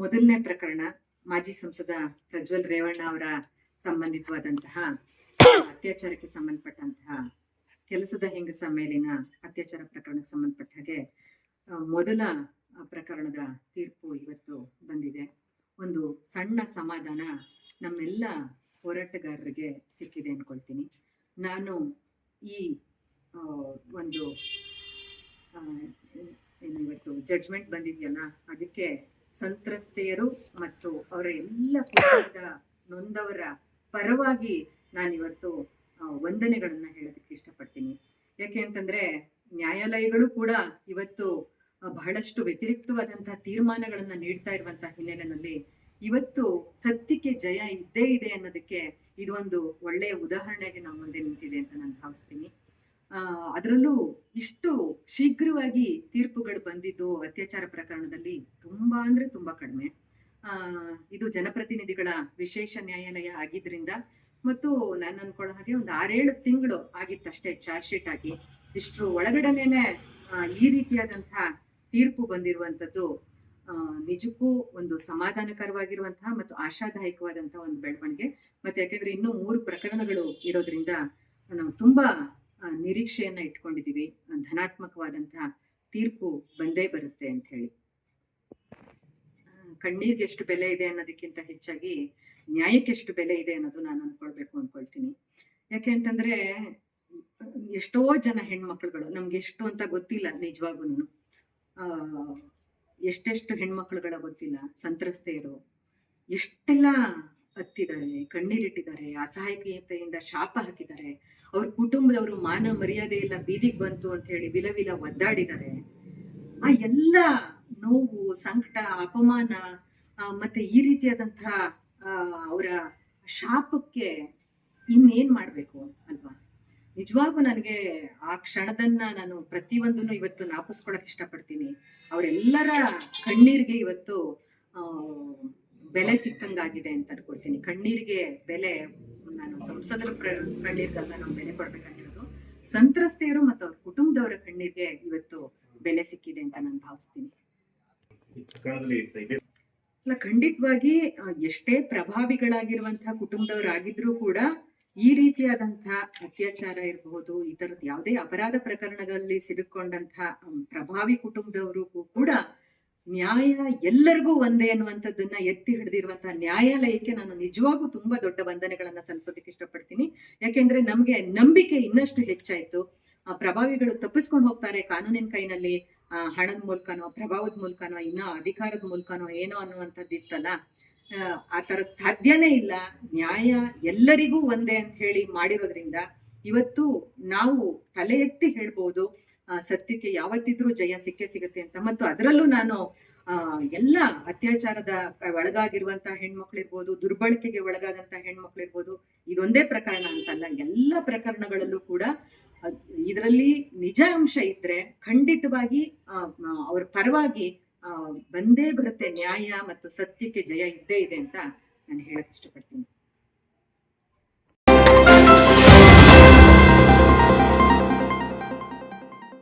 ಮೊದಲನೇ ಪ್ರಕರಣ ಮಾಜಿ ಸಂಸದ ಪ್ರಜ್ವಲ್ ರೇವಣ್ಣ ಅವರ ಸಂಬಂಧಿತವಾದಂತಹ ಅತ್ಯಾಚಾರಕ್ಕೆ ಸಂಬಂಧಪಟ್ಟಂತಹ ಕೆಲಸದ ಹೆಂಗಸ ಮೇಲಿನ ಅತ್ಯಾಚಾರ ಪ್ರಕರಣಕ್ಕೆ ಸಂಬಂಧಪಟ್ಟ ಹಾಗೆ ಮೊದಲ ಪ್ರಕರಣದ ತೀರ್ಪು ಇವತ್ತು ಬಂದಿದೆ. ಒಂದು ಸಣ್ಣ ಸಮಾಧಾನ ನಮ್ಮೆಲ್ಲ ಹೋರಾಟಗಾರರಿಗೆ ಸಿಕ್ಕಿದೆ ಅನ್ಕೊಳ್ತೀನಿ. ನಾನು ಈ ಒಂದು ಏನು ಇವತ್ತು ಜಡ್ಜ್ಮೆಂಟ್ ಬಂದಿದೆಯಲ್ಲ, ಅದಕ್ಕೆ ಸಂತ್ರಸ್ತೆಯರು ಮತ್ತು ಅವರ ಎಲ್ಲ ಕುಟುಂಬದ ನೊಂದವರ ಪರವಾಗಿ ನಾನಿವತ್ತು ವಂದನೆಗಳನ್ನ ಹೇಳೋದಕ್ಕೆ ಇಷ್ಟಪಡ್ತೀನಿ. ಯಾಕೆ ಅಂತಂದ್ರೆ, ನ್ಯಾಯಾಲಯಗಳು ಕೂಡ ಇವತ್ತು ಬಹಳಷ್ಟು ವ್ಯತಿರಿಕ್ತವಾದಂತಹ ತೀರ್ಮಾನಗಳನ್ನ ನೀಡ್ತಾ ಇರುವಂತಹ ಹಿನ್ನೆಲೆಯಲ್ಲಿ ಇವತ್ತು ಸತ್ಯಕ್ಕೆ ಜಯ ಇದ್ದೇ ಇದೆ ಅನ್ನೋದಕ್ಕೆ ಇದು ಒಂದು ಒಳ್ಳೆಯ ಉದಾಹರಣೆಗೆ ನಮ್ಮ ಮುಂದೆ ನಿಂತಿದೆ ಅಂತ ನಾನು ಭಾವಿಸ್ತೀನಿ. ಅದರಲ್ಲೂ ಇಷ್ಟು ಶೀಘ್ರವಾಗಿ ತೀರ್ಪುಗಳು ಬಂದಿದ್ದು ಅತ್ಯಾಚಾರ ಪ್ರಕರಣದಲ್ಲಿ ತುಂಬಾ ಅಂದ್ರೆ ತುಂಬಾ ಕಡಿಮೆ. ಆ, ಇದು ಜನಪ್ರತಿನಿಧಿಗಳ ವಿಶೇಷ ನ್ಯಾಯಾಲಯ ಆಗಿದ್ರಿಂದ ಮತ್ತು ನಾನು ಅನ್ಕೊಳ್ಳೋ ಹಾಗೆ ಒಂದು ಆರೇಳು ತಿಂಗಳು ಆಗಿತ್ತಷ್ಟೇ ಚಾರ್ಜ್ ಶೀಟ್ ಆಗಿ ಇಷ್ಟು ಒಳಗಡೆನೆ ಈ ರೀತಿಯಾದಂತಹ ತೀರ್ಪು ಬಂದಿರುವಂತದ್ದು ನಿಜಕ್ಕೂ ಒಂದು ಸಮಾಧಾನಕರವಾಗಿರುವಂತಹ ಮತ್ತು ಆಶಾದಾಯಕವಾದಂತಹ ಒಂದು ಬೆಳವಣಿಗೆ. ಮತ್ತೆ ಯಾಕೆಂದ್ರೆ ಇನ್ನೂ ಮೂರು ಪ್ರಕರಣಗಳು ಇರೋದ್ರಿಂದ ನಾವು ತುಂಬಾ ನಿರೀಕ್ಷೆಯನ್ನ ಇಟ್ಕೊಂಡಿದೀವಿ ಧನಾತ್ಮಕವಾದಂತಹ ತೀರ್ಪು ಬಂದೇ ಬರುತ್ತೆ ಅಂತ ಹೇಳಿ. ಕಣ್ಣೀರ್ಗೆ ಎಷ್ಟು ಬೆಲೆ ಇದೆ ಅನ್ನೋದಕ್ಕಿಂತ ಹೆಚ್ಚಾಗಿ ನ್ಯಾಯಕ್ಕೆ ಎಷ್ಟು ಬೆಲೆ ಇದೆ ಅನ್ನೋದು ನಾನು ಅನ್ಕೊಳ್ಬೇಕು ಅನ್ಕೊಳ್ತೀನಿ. ಯಾಕೆ ಅಂತಂದ್ರೆ, ಎಷ್ಟೋ ಜನ ಹೆಣ್ಮಕ್ಳುಗಳು, ನಮ್ಗೆ ಎಷ್ಟು ಅಂತ ಗೊತ್ತಿಲ್ಲ ನಿಜವಾಗೂ ಆ, ಎಷ್ಟೆಷ್ಟು ಹೆಣ್ಮಕ್ಳುಗಳ ಗೊತ್ತಿಲ್ಲ, ಸಂತ್ರಸ್ತೆಯರು. ಎಷ್ಟೆಲ್ಲ ಹತ್ತಿದ್ದಾರೆ, ಕಣ್ಣೀರಿಟ್ಟಿದ್ದಾರೆ ಅಸಹಾಯಕೀಯತೆಯಿಂದ ಶಾಪ ಹಾಕಿದ್ದಾರೆ. ಅವ್ರ ಕುಟುಂಬದವರು ಮಾನ ಮರ್ಯಾದೆ ಎಲ್ಲ ಬೀದಿಗೆ ಬಂತು ಅಂತ ಹೇಳಿ ವಿಲವಿಲ ಒದ್ದಾಡಿದ್ದಾರೆ. ಆ ಎಲ್ಲ ನೋವು, ಸಂಕಟ, ಅಪಮಾನ ಮತ್ತೆ ಈ ರೀತಿಯಾದಂತಹ ಅವರ ಶಾಪಕ್ಕೆ ಇನ್ನೇನ್ ಮಾಡ್ಬೇಕು ಅಲ್ವಾ? ನಿಜವಾಗೂ ನನಗೆ ಆ ಕ್ಷಣದನ್ನ ನಾನು ಪ್ರತಿಯೊಂದನ್ನು ಇವತ್ತು ನಾಪಿಸ್ಕೊಳಕ್ ಇಷ್ಟಪಡ್ತೀನಿ. ಅವರೆಲ್ಲರ ಕಣ್ಣೀರಿಗೆ ಇವತ್ತು, ಆ ಬೆಲೆ ಸಿಕ್ಕಂಗಾಗಿದೆ ಅಂತ ಅನ್ಕೊಳ್ತೀನಿ. ಕಣ್ಣೀರಿಗೆ ಬೆಲೆ ನಾನು ಸಂಸದರ ಕಣ್ಣೀರ್ಗಲ್ಲ ನಾವು ಬೆಲೆ ಕೊಡ್ಬೇಕಾಗಿರೋದು. ಸಂತ್ರಸ್ತೆಯರು ಮತ್ತು ಅವ್ರ ಕುಟುಂಬದವರ ಕಣ್ಣೀರಿಗೆ ಇವತ್ತು ಬೆಲೆ ಸಿಕ್ಕಿದೆ ಅಂತ ನಾನು ಭಾವಿಸ್ತೀನಿ. ಅಲ್ಲ ಖಂಡಿತವಾಗಿ ಎಷ್ಟೇ ಪ್ರಭಾವಿಗಳಾಗಿರುವಂತಹ ಕುಟುಂಬದವರಾಗಿದ್ರೂ ಕೂಡ ಈ ರೀತಿಯಾದಂತಹ ಅತ್ಯಾಚಾರ ಇರಬಹುದು ಈ ತರದ ಯಾವುದೇ ಅಪರಾಧ ಪ್ರಕರಣಗಳಲ್ಲಿ ಸಿಲುಕೊಂಡಂತಹ ಪ್ರಭಾವಿ ಕುಟುಂಬದವರು ಕೂಡ ನ್ಯಾಯ ಎಲ್ಲರಿಗೂ ಒಂದೇ ಅನ್ನುವಂಥದ್ದನ್ನ ಎತ್ತಿ ಹಿಡಿದಿರುವಂತಹ ನ್ಯಾಯಾಲಯಕ್ಕೆ ನಾನು ನಿಜವಾಗೂ ತುಂಬಾ ದೊಡ್ಡ ವಂದನೆಗಳನ್ನ ಸಲ್ಲಿಸೋದಕ್ಕೆ ಇಷ್ಟಪಡ್ತೀನಿ. ಯಾಕೆಂದ್ರೆ ನಮ್ಗೆ ನಂಬಿಕೆ ಇನ್ನಷ್ಟು ಹೆಚ್ಚಾಯ್ತು. ಆ ಪ್ರಭಾವಿಗಳು ತಪ್ಪಿಸ್ಕೊಂಡು ಹೋಗ್ತಾರೆ ಕಾನೂನಿನ ಕೈನಲ್ಲಿ. ಆ, ಹಣದ ಮೂಲಕನೋ ಪ್ರಭಾವದ ಮೂಲಕನೋ ಇನ್ನ ಅಧಿಕಾರದ ಮೂಲಕನೋ ಏನೋ ಅನ್ನುವಂಥದ್ದು ಇತ್ತಲ್ಲ. ಆ, ತರದ್ ಸಾಧ್ಯನೇ ಇಲ್ಲ. ನ್ಯಾಯ ಎಲ್ಲರಿಗೂ ಒಂದೇ ಅಂತ ಹೇಳಿ ಮಾಡಿರೋದ್ರಿಂದ ಇವತ್ತು ನಾವು ತಲೆ ಎತ್ತಿ ಹೇಳ್ಬೋದು. ಸತ್ಯಕ್ಕೆ ಯಾವತ್ತಿದ್ರೂ ಜಯ ಸಿಕ್ಕೇ ಸಿಗುತ್ತೆ ಅಂತ. ಮತ್ತು ಅದರಲ್ಲೂ ನಾನು ಎಲ್ಲ ಅತ್ಯಾಚಾರದ ಒಳಗಾಗಿರುವಂತಹ ಹೆಣ್ಮಕ್ಳಿರ್ಬೋದು, ದುರ್ಬಳಕೆಗೆ ಒಳಗಾದಂತಹ ಹೆಣ್ಮಕ್ಳಿರ್ಬೋದು, ಇದೊಂದೇ ಪ್ರಕರಣ ಅಂತಲ್ಲ. ಎಲ್ಲ ಪ್ರಕರಣಗಳಲ್ಲೂ ಕೂಡ ಇದರಲ್ಲಿ ನಿಜ ಅಂಶ ಇದ್ರೆ ಖಂಡಿತವಾಗಿ ಅವ್ರ ಪರವಾಗಿ ಬಂದೇ ಬರುತ್ತೆ ನ್ಯಾಯ ಮತ್ತು ಸತ್ಯಕ್ಕೆ ಜಯ ಇದ್ದೇ ಇದೆ ಅಂತ ನಾನು ಹೇಳಕ್ ಇಷ್ಟಪಡ್ತೀನಿ.